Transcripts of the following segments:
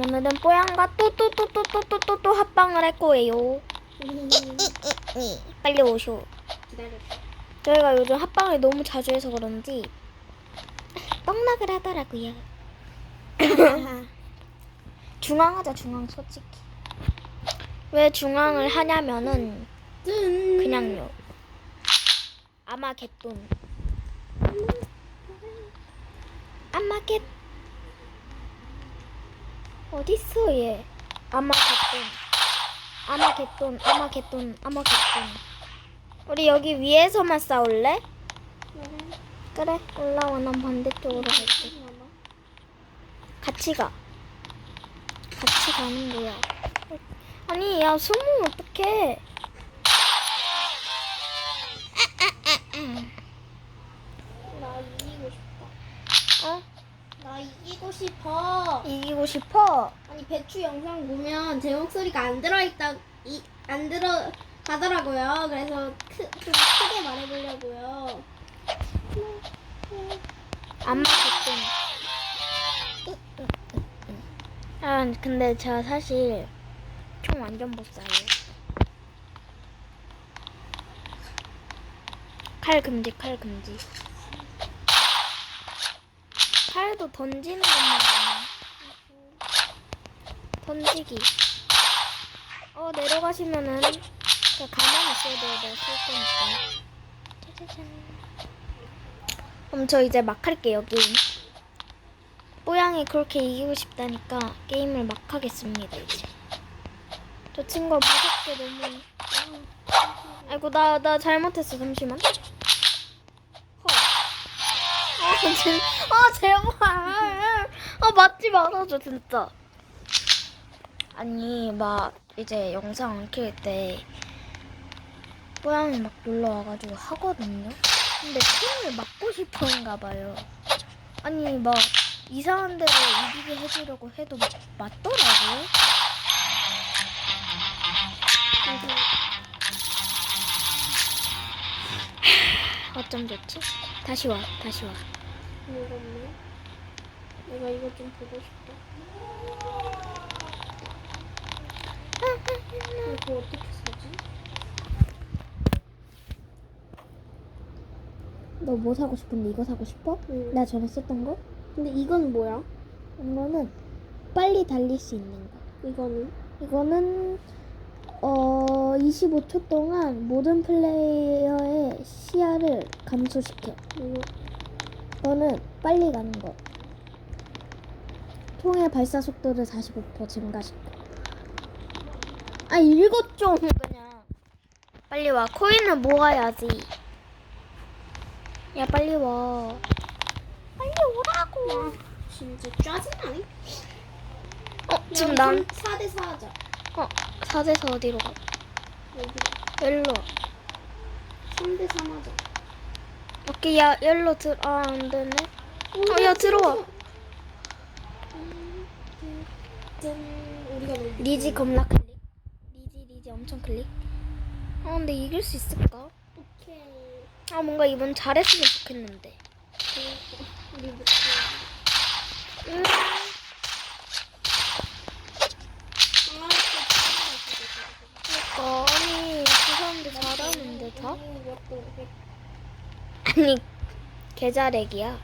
오늘은 뽀양과 또또 또 또 또 또 합방을 할 거예요. 빨리 오쇼. 저희가 요즘 합방을 너무 자주 해서 그런지 떡락을 하더라고요. 중앙하자 중앙 솔직히. 왜 중앙을 하냐면은 뜬. 그냥요. 아마 개돈. 아마 개 어딨어 얘? 아마 개돈. 아마 개돈. 아마 개돈. 아마 개돈. 우리 여기 위에서만 싸울래? 그래 올라와 난 반대쪽으로 갈게. 같이 가. 같이 가는 거야. 아니 야 숨으면 어떡해? 나 이기고 싶다. 어? 나 이기고 싶어. 이기고 싶어. 아니 배추 영상 보면 제 목소리가 안 들어있다 이, 안 들어 가더라고요. 그래서 크, 좀 크게 말해보려고요. 안 맞겠군. 아 근데 제가 사실 총 완전 못 쏴요. 칼 금지, 칼 금지. 칼도 던지는 것만 아니야. 던지기. 어 내려가시면은 가만히 있어야 돼요. 내가 쓸 거니까. 그럼 저 이제 막 할게요 게임. 뽀양이 그렇게 이기고 싶다니까 게임을 막 하겠습니다 이제. 저 친구가 무섭게 너무. 아이고 나 나 잘못했어 잠시만. 헐. 아 제발. 아 맞지 말아줘 진짜. 아니 막 이제 영상 안 킬때 뽀양이 막 놀러 와가지고 하거든요. 근데 팀을 막고 싶어인가 봐요. 아니 막 이상한 데로 이기게 해주려고 해도 막 맞더라고. 그래서 하, 어쩜 좋지? 다시 와, 다시 와. 뭐가 없네. 내가 이거 좀 보고 싶다. 이거 어떻게 사지? 너 뭐 사고 싶은데 이거 사고 싶어? 응. 나 전에 썼던 거? 근데 이건 뭐야? 이거는 빨리 달릴 수 있는 거. 이거는? 이거는 어 25초 동안 모든 플레이어의 시야를 감소시켜. 이거 이거는 빨리 가는 거. 통의 발사 속도를 45% 증가시켜. 아 읽었 좀 그냥. 빨리 와. 코인을 모아야지. 야 빨리 와. 빨리 오라고. 진짜 짜증나네. 어 지금 난 4대 4 하자. 어, 4대서 어디로 가? 여기 열로. 3대 3 하자. 오케이, 야, 열로 들, 아, 안 되네. 어, 야, 들어와. 우리가 리지 겁나 클릭. 리지, 리지 엄청 클릭. 아, 근데 이길 수 있을까? 오케이. 아, 뭔가 이번 잘했으면 좋겠는데. 그니까, 아니, 그 사람들 잘하는데, 다? 아니, 계좌렉이야.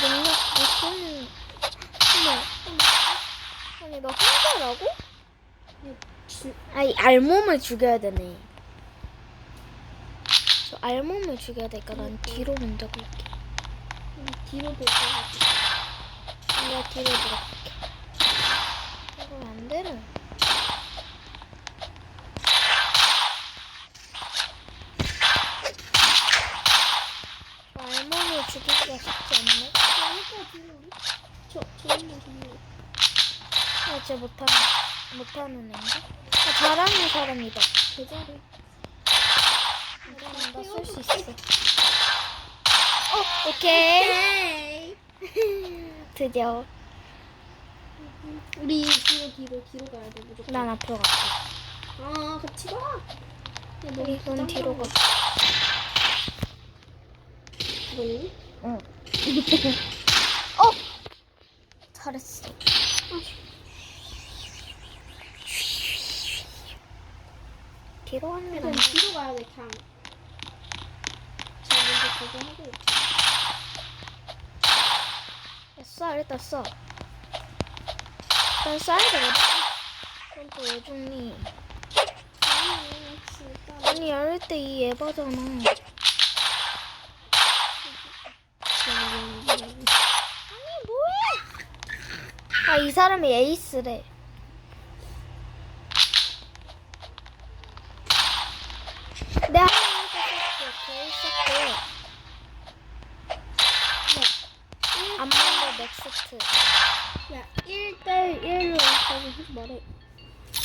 능력 무슨, 어머. 아니, 나 혼자라고? 아니 알몸을 죽여야 되네. 저 알몸을 죽여야 되니까 난 뒤로 먼저 갈게. 뒤로 같아. 내가 뒤로 들어갈게. 이거 안 되는. 저 알몸을 죽이기가 쉽지 않네. 저 저기는 저기. 아, 진짜 못하는 못하는 애인데? 아, 잘하는 사람이다. 계좌를. 나쓸 수 있어. 어, 오케이. 드디어 우리 뒤로 뒤로 뒤로 가야 돼 무조건. 난 앞으로 갈게. 아 같이 가. 우리 넌 뒤로 가. 이거니? 어! 잘했어. 뒤로 하는 건 뒤로 가야겠다. 자, 먼저 저거 하고. 됐어, 일단 써. 일단 써야 되거든. 그럼 또왜 죽니? 아니, 아니, 때이 에바잖아. 아 이 사람이 에이스래. 내 넥스트. 야, 1대1로 하고 하지 말해.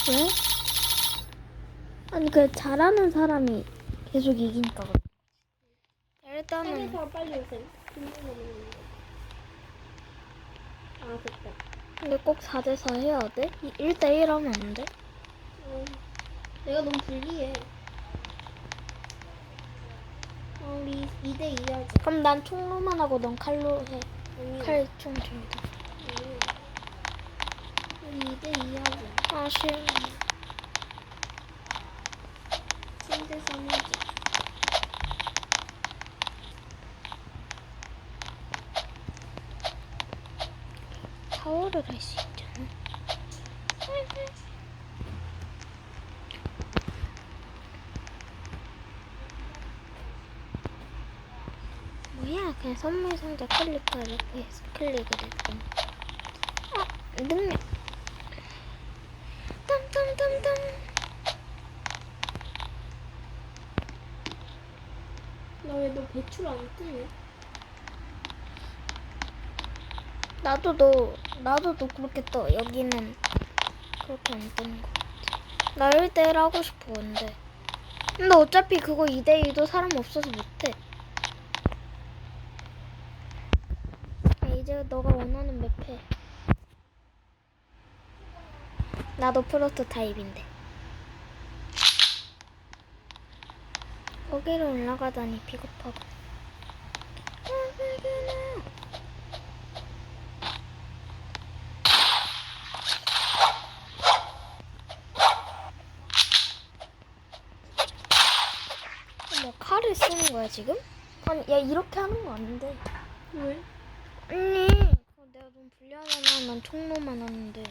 왜? 아니 그 잘하는 사람이 계속 그래. 일단은 빨리 오세요. 아, 됐다. 근데 꼭 4대4 해야 돼? 1대1 하면 안 돼? 어, 내가 너무 불리해. 어, 우리 2대2 하자. 그럼 난 총로만 하고 넌 칼로 해. 아니, 칼총 들고. 아니. 우리 2대2 하자. 아 싫어. 3대3 하자. 타워를 할수 있잖아. 뭐야 그냥 선물 상자 클릭하 이렇게 해서 클릭을 했더니 아 능력 땀땀땀땀 나왜너 배출 안 뜨냐? 나도 너 나도 너 그렇게 떠. 여기는 그렇게 안 뜨는 거 같아. 나 1대1 하고 싶어 근데. 근데 어차피 그거 2대2도 사람 없어서 못해. 아, 이제 너가 원하는 맵 해. 나도 프로토타입인데. 거기로 올라가다니 비겁하고 뭐 칼을 쓰는 거야 지금? 아니 야 이렇게 하는 거 아닌데 왜? 아니 그거 내가 너무 불리하잖아 난 총로만 하는데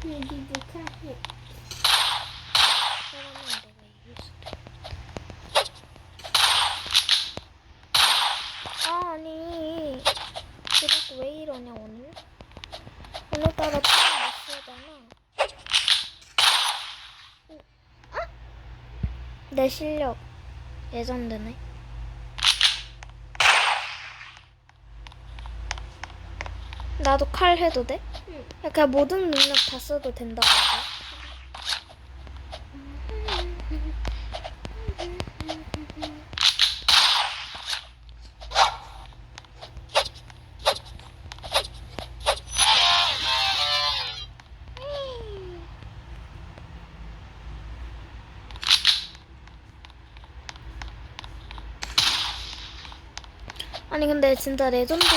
그냥 니들 칼 해. 그러면 내가 이길 수도 아 아니 그래도 왜 이러냐 오늘 오늘따라 총을 못 쓰잖아 아? 내 실력 레전드네 나도 칼 해도 돼? 응. 야, 그냥 모든 능력 다 써도 된다고 하자. 아니 근데 진짜 레전드인데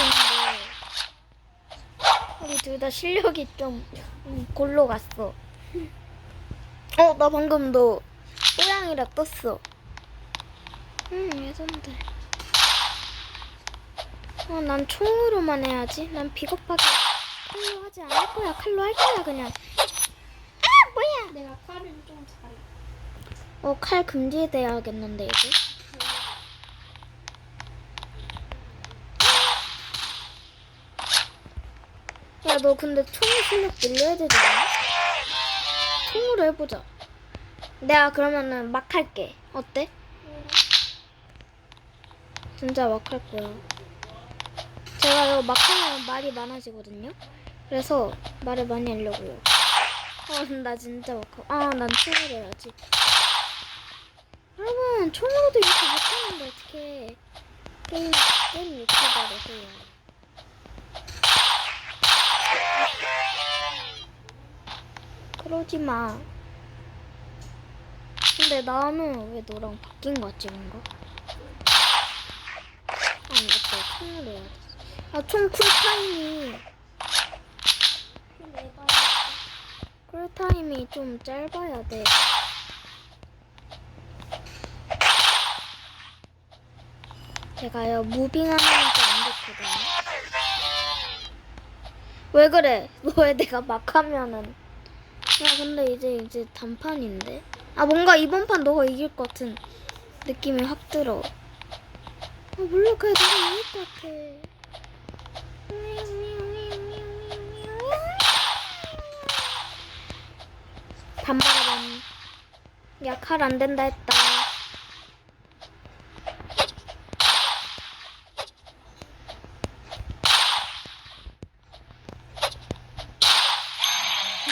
우리 둘 다 실력이 좀 음, 골로 갔어. 어, 나 방금 너 호랑이라 떴어. 음, 레전드. 어, 난 총으로만 해야지. 난 비겁하게 칼로 하지 않을 거야. 칼로 할 거야, 그냥. 아, 뭐야? 내가 칼을 좀 잘해. 어, 칼 금지돼야겠는데, 이제. 야, 너 근데 총 실력 늘려야 되지 않아? 총으로 해보자. 내가 그러면은 막 할게. 어때? 진짜 막 할 거야. 제가 막 하면 말이 많아지거든요. 그래서 말을 많이 하려고요. 아, 나 진짜 막 하... 아, 난 총으로 해야지. 여러분, 총으로도 이렇게 못하는데 어떻게 게임, 게임 유튜버를 해요. 그러지 마. 근데 나는 왜 너랑 바뀐 거지, 뭔가? 아니, 어때? 총을 해야 돼. 아, 총 쿨타임이. 쿨타임이 좀 짧아야 돼. 제가요, 무빙하는 게안 좋거든요. 왜 그래? 왜 내가 막 하면은. 야 근데 이제 이제 단판인데. 아 뭔가 이번 판 너가 이길 것 같은 느낌이 확 들어. 아 몰라 그래 내가 이길 것 같아. 반바라밤. 야칼 안 된다 했다.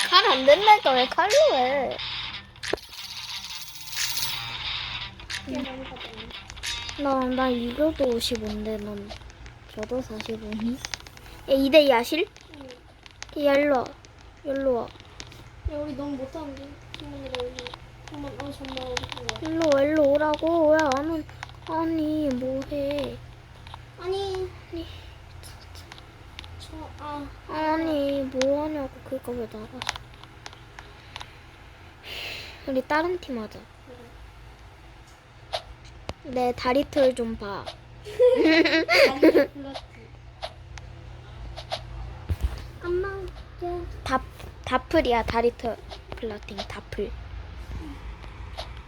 칼 안 된다니까 왜 칼로 해? 나, 나 이거도 55인데 넌 저도 45니? 야 2대 2 아실? 응. 야 일로 와 일로 와 야, 우리 너무 못하는데. 한번 이러고. 한번, 어, 정말 어떡해. 일로 와 일로 오라고 왜안 온? 아니 뭐해 아니, 아니 저, 아. 아니 뭐하냐고 그니까 왜 나가 우리 다른 팀 하자 내 다리 털 좀봐 나한테 불렀지. 엄마. 다, 다플이야 다리털 플라팅 다플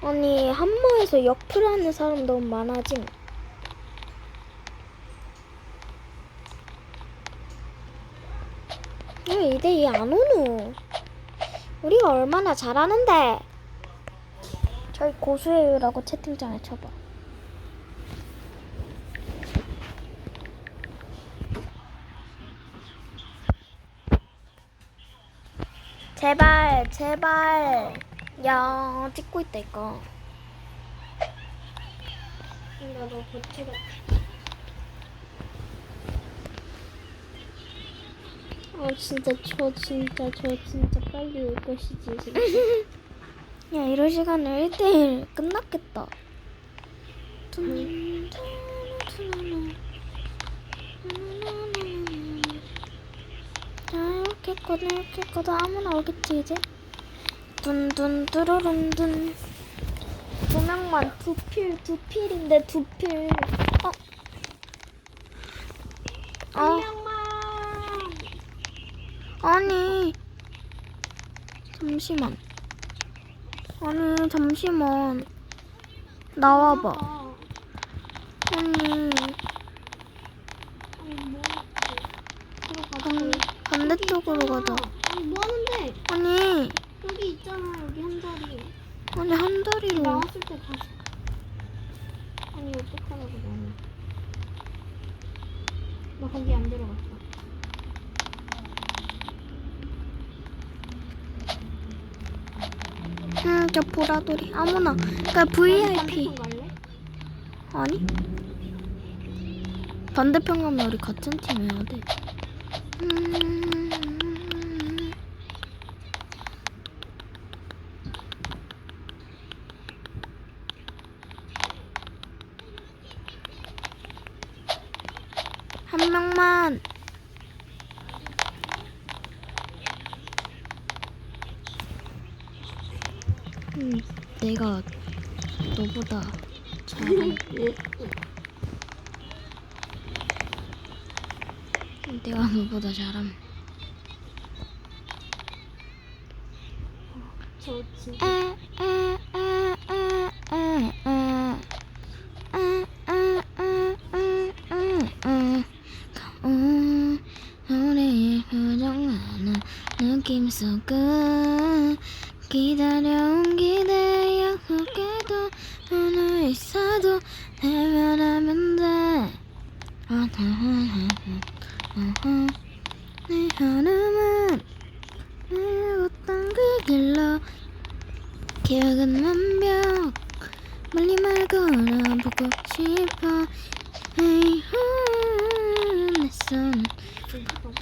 아니 한모에서 역플 하는 사람 너무 많아짐 왜 이대 2안 오노 우리가 얼마나 잘하는데 저희 고수예요라고 채팅창에 쳐봐 제발 제발 야 찍고 있다 이거 나너 버티가. 아, 진짜, 저, 진짜, 저, 진짜 빨리 올 것이지, 진짜. 야 이럴 시간에 1대1 끝났겠다. 둔, 자 이렇게 했거든 이렇게 했거든 아무나 오겠지 이제? 둔둔 뚜루룬둔. 두 명만 두필 두필인데 두필. 어? 한 어! 아니. 잠시만 아니 잠시만 나와봐 들어가자. 반, 반대쪽으로 가자 아니, 뭐 하는데? 아니 여기 있잖아, 여기 한 자리. 아니 한 다리로 나왔을 때 다시. 아니, 어떡하라고, 나는. 나 거기 안 들어갔다. 응저 보라돌이. 아무나. 그니까 VIP? 아니? 반대편 가면 우리 같은 팀 해야 돼. 음... 한 명만 음, 내가 너보다 잘한 내가 너보다 잘함 저 진짜. 느낌 속은 기다려온 기대 약속해도 하나 있어도 해변하면 돼. 내 현음은 내고 딴그 길로 기억은 완벽. 멀리 말 걸어보고 싶어. 에이 내손.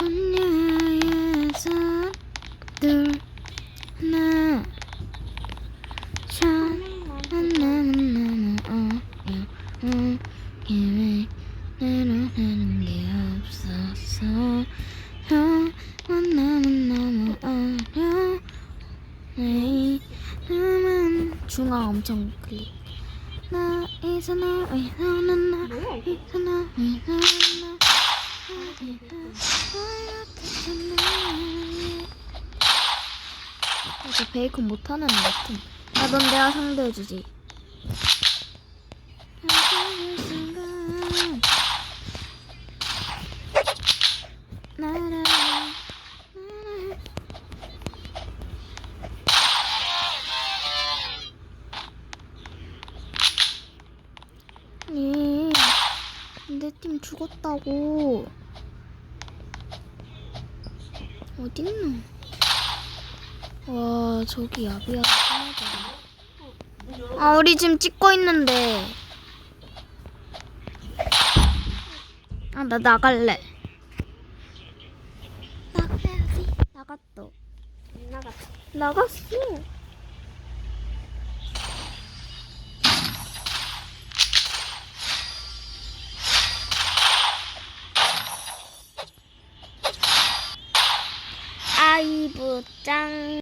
언니의 손둘 하나 이거 베이컨 못하는 것 같은. 아 넌 내가 상대해주지. 아니 내팀 죽었다고. 어딨노 와 저기 야비하게 심하다 아 우리 지금 찍고 있는데. 아 나 나갈래. 나가야지. 나갔어. 안 나갔다. 나갔어. 아이브 짱